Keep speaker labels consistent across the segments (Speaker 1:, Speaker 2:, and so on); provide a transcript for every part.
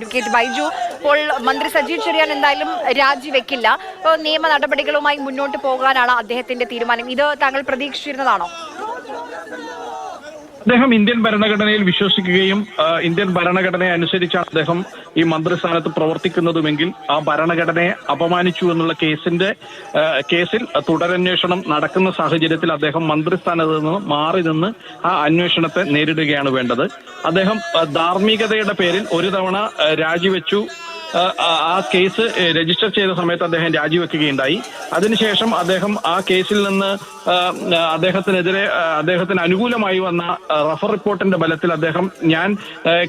Speaker 1: Advocate Baiju ഇപ്പോൾ മന്ത്രി സജീവ് ചെറിയാൻ എന്തായാലും രാജിവെക്കില്ല. അപ്പോൾ നിയമ നടപടികളുമായി മുന്നോട്ട് പോകാനാണ് അദ്ദേഹത്തിന്റെ തീരുമാനം. ഇത് താങ്കൾ പ്രതീക്ഷിച്ചിരുന്നതാണോ?
Speaker 2: അദ്ദേഹം ഇന്ത്യൻ ഭരണഘടനയിൽ വിശ്വസിക്കുകയും ഇന്ത്യൻ ഭരണഘടനയെ അനുസരിച്ചാണ് അദ്ദേഹം ഈ മന്ത്രിസ്ഥാനത്ത് പ്രവർത്തിക്കുന്നതുമെങ്കിൽ ആ ഭരണഘടനയെ അപമാനിച്ചു എന്നുള്ള കേസിന്റെ കേസിൽ തുടരന്വേഷണം നടക്കുന്ന സാഹചര്യത്തിൽ അദ്ദേഹം മന്ത്രിസ്ഥാനത്ത് നിന്ന് മാറി നിന്ന് ആ അന്വേഷണത്തെ നേരിടുകയാണ് വേണ്ടത്. അദ്ദേഹം ധാർമ്മികതയുടെ പേരിൽ ഒരു തവണ രാജിവെച്ചു. ആ, കേസ് രജിസ്റ്റർ ചെയ്ത സമയത്ത് അദ്ദേഹം രാജിവെക്കുകയുണ്ടായി. അതിനുശേഷം അദ്ദേഹം ആ കേസിൽ നിന്ന് അദ്ദേഹത്തിനെതിരെ അദ്ദേഹത്തിന് അനുകൂലമായി വന്ന റഫർ റിപ്പോർട്ടിന്റെ ബലത്തിൽ അദ്ദേഹം ഞാൻ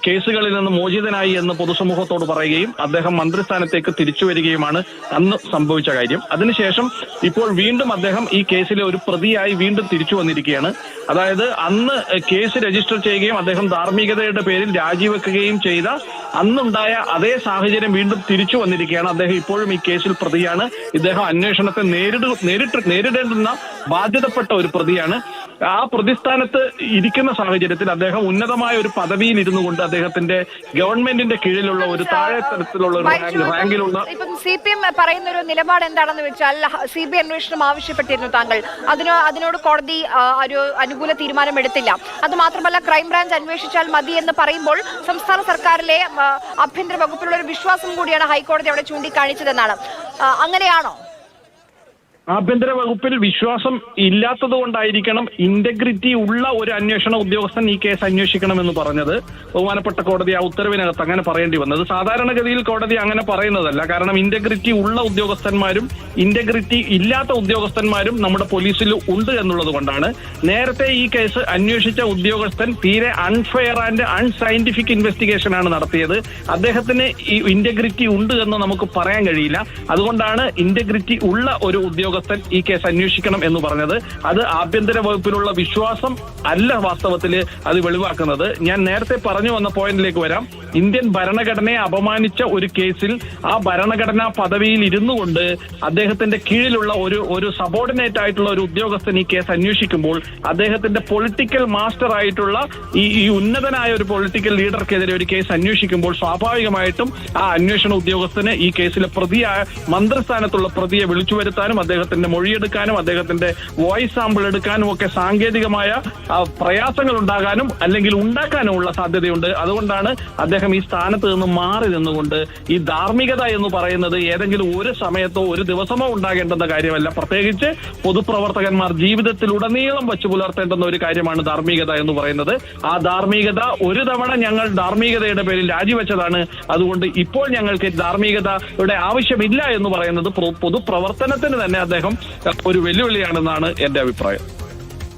Speaker 2: കേസുകളിൽ നിന്ന് മോചിതനായി എന്ന് പൊതുസമൂഹത്തോട് പറയുകയും അദ്ദേഹം മന്ത്രിസ്ഥാനത്തേക്ക് തിരിച്ചു വരികയുമാണ് അന്ന് സംഭവിച്ച കാര്യം. അതിനുശേഷം ഇപ്പോൾ വീണ്ടും അദ്ദേഹം ഈ കേസിലെ ഒരു പ്രതിയായി വീണ്ടും തിരിച്ചു വന്നിരിക്കുകയാണ്. അതായത് അന്ന് കേസ് രജിസ്റ്റർ ചെയ്യുകയും അദ്ദേഹം ധാർമ്മികതയുടെ പേരിൽ രാജിവെക്കുകയും ചെയ്ത അന്നുണ്ടായ അതേ സാഹചര്യം വീണ്ടും തിരിച്ചു വന്നിരിക്കുകയാണ്. അദ്ദേഹം ഇപ്പോഴും ഈ കേസിൽ പ്രതിയാണ്. ഇദ്ദേഹം അന്വേഷണത്തെ നേരിട നേരിട്ട് നേരിടേണ്ടുന്ന ബാധ്യതപ്പെട്ട ഒരു പ്രതിയാണ്. ആ പ്രതിസ്ഥാനത്ത് ഇരിക്കുന്ന സാഹചര്യത്തിൽ അദ്ദേഹം ഉന്നതമായ ഒരു പദവിയിൽ ഇരുന്നു കൊണ്ട് അദ്ദേഹത്തിന്റെ ഗവൺമെന്റിന്റെ കീഴിലുള്ള ഒരു താഴെ തരത്തിലുള്ള ഒരു റാങ്കിലുള്ള
Speaker 1: ഇപ്പം സി പി എം പറയുന്ന ഒരു നിലപാട് എന്താണെന്ന് വെച്ചാൽ സി ബി അന്വേഷണം ആവശ്യപ്പെട്ടിരുന്നു താങ്കൾ. അതിനോ അതിനോട് കോടതി ഒരു അനുകൂല തീരുമാനം എടുത്തില്ല. അത് മാത്രമല്ല ക്രൈംബ്രാഞ്ച് അന്വേഷിച്ചാൽ മതി എന്ന് പറയുമ്പോൾ സംസ്ഥാന സർക്കാരിലെ ആഭ്യന്തര വകുപ്പിലുള്ള ഒരു വിശ്വാസം കൂടിയാണ് ഹൈക്കോടതി അവിടെ ചൂണ്ടിക്കാണിച്ചതെന്നാണ്. അങ്ങനെയാണോ?
Speaker 2: ആഭ്യന്തര വകുപ്പിൽ വിശ്വാസം ഇല്ലാത്തത് കൊണ്ടായിരിക്കണം ഇന്റഗ്രിറ്റി ഉള്ള ഒരു അന്വേഷണ ഉദ്യോഗസ്ഥൻ ഈ കേസ് അന്വേഷിക്കണമെന്ന് പറഞ്ഞത്. ബഹുമാനപ്പെട്ട കോടതി ആ ഉത്തരവിനകത്ത് അങ്ങനെ പറയേണ്ടി വന്നത്. സാധാരണഗതിയിൽ കോടതി അങ്ങനെ പറയുന്നതല്ല. കാരണം ഇന്റഗ്രിറ്റി ഉള്ള ഉദ്യോഗസ്ഥന്മാരും ഇന്റഗ്രിറ്റി ഇല്ലാത്ത ഉദ്യോഗസ്ഥന്മാരും നമ്മുടെ പോലീസിൽ ഉണ്ട് എന്നുള്ളത് കൊണ്ടാണ്. നേരത്തെ ഈ കേസ് അന്വേഷിച്ച ഉദ്യോഗസ്ഥൻ തീരെ അൺഫെയർ ആൻഡ് അൺസയന്റിഫിക് ഇൻവെസ്റ്റിഗേഷൻ ആണ് നടത്തിയത്. അദ്ദേഹത്തിന് ഈ ഇന്റഗ്രിറ്റി ഉണ്ട് എന്ന് നമുക്ക് പറയാൻ കഴിയില്ല. അതുകൊണ്ടാണ് ഇന്റഗ്രിറ്റി ഉള്ള ഒരു ഉദ്യോഗസ്ഥൻ ഈ കേസ് അന്വേഷിക്കണം എന്ന് പറഞ്ഞത്. അത് ആഭ്യന്തര വകുപ്പിലുള്ള വിശ്വാസം അല്ല വാസ്തവത്തിൽ അത് വെളിവാക്കുന്നത്. ഞാൻ നേരത്തെ പറഞ്ഞു വന്ന പോയിന്റിലേക്ക് വരാം. ഇന്ത്യൻ ഭരണഘടനയെ അപമാനിച്ച ഒരു കേസിൽ ആ ഭരണഘടനാ പദവിയിൽ ഇരുന്നു കൊണ്ട് അദ്ദേഹത്തിന്റെ കീഴിലുള്ള ഒരു ഒരു സബോർഡിനേറ്റ് ആയിട്ടുള്ള ഒരു ഉദ്യോഗസ്ഥൻ ഈ കേസ് അന്വേഷിക്കുമ്പോൾ അദ്ദേഹത്തിന്റെ പൊളിറ്റിക്കൽ മാസ്റ്റർ ആയിട്ടുള്ള ഈ ഈ ഉന്നതനായ ഒരു പൊളിറ്റിക്കൽ ലീഡർക്കെതിരെ ഒരു കേസ് അന്വേഷിക്കുമ്പോൾ സ്വാഭാവികമായിട്ടും ആ അന്വേഷണ ഉദ്യോഗസ്ഥന് ഈ കേസിലെ പ്രതിയായ മന്ത്രിസ്ഥാനത്തുള്ള പ്രതിയെ വിളിച്ചു വരുത്താനും അദ്ദേഹത്തിന്റെ മൊഴിയെടുക്കാനും അദ്ദേഹത്തിന്റെ വോയിസ് സാമ്പിൾ എടുക്കാനും ഒക്കെ സാങ്കേതികമായ പ്രയാസങ്ങൾ ഉണ്ടാകാനും അല്ലെങ്കിൽ ഉണ്ടാക്കാനുമുള്ള സാധ്യതയുണ്ട്. അതുകൊണ്ടാണ് അദ്ദേഹം ഈ സ്ഥാനത്ത് നിന്ന് മാറി നിന്നുകൊണ്ട് ഈ ധാർമ്മികത എന്ന് പറയുന്നത് ഏതെങ്കിലും ഒരു സമയത്തോ ഒരു ദിവസമോ ഉണ്ടാകേണ്ടുന്ന കാര്യമല്ല. പ്രത്യേകിച്ച് പൊതുപ്രവർത്തകന്മാർ ജീവിതത്തിലുടനീളം വച്ചു പുലർത്തേണ്ടുന്ന ഒരു കാര്യമാണ് ധാർമ്മികത എന്ന് പറയുന്നത്. ആ ധാർമ്മികത ഒരു തവണ ഞങ്ങൾ ധാർമ്മികതയുടെ പേരിൽ രാജിവെച്ചതാണ്. അതുകൊണ്ട് ഇപ്പോൾ ഞങ്ങൾക്ക് ധാർമ്മികതയുടെ ആവശ്യമില്ല എന്ന് പറയുന്നത് പൊതുപ്രവർത്തനത്തിന് തന്നെ അദ്ദേഹം ഒരു വെല്ലുവിളിയാണെന്നാണ് എന്റെ അഭിപ്രായം.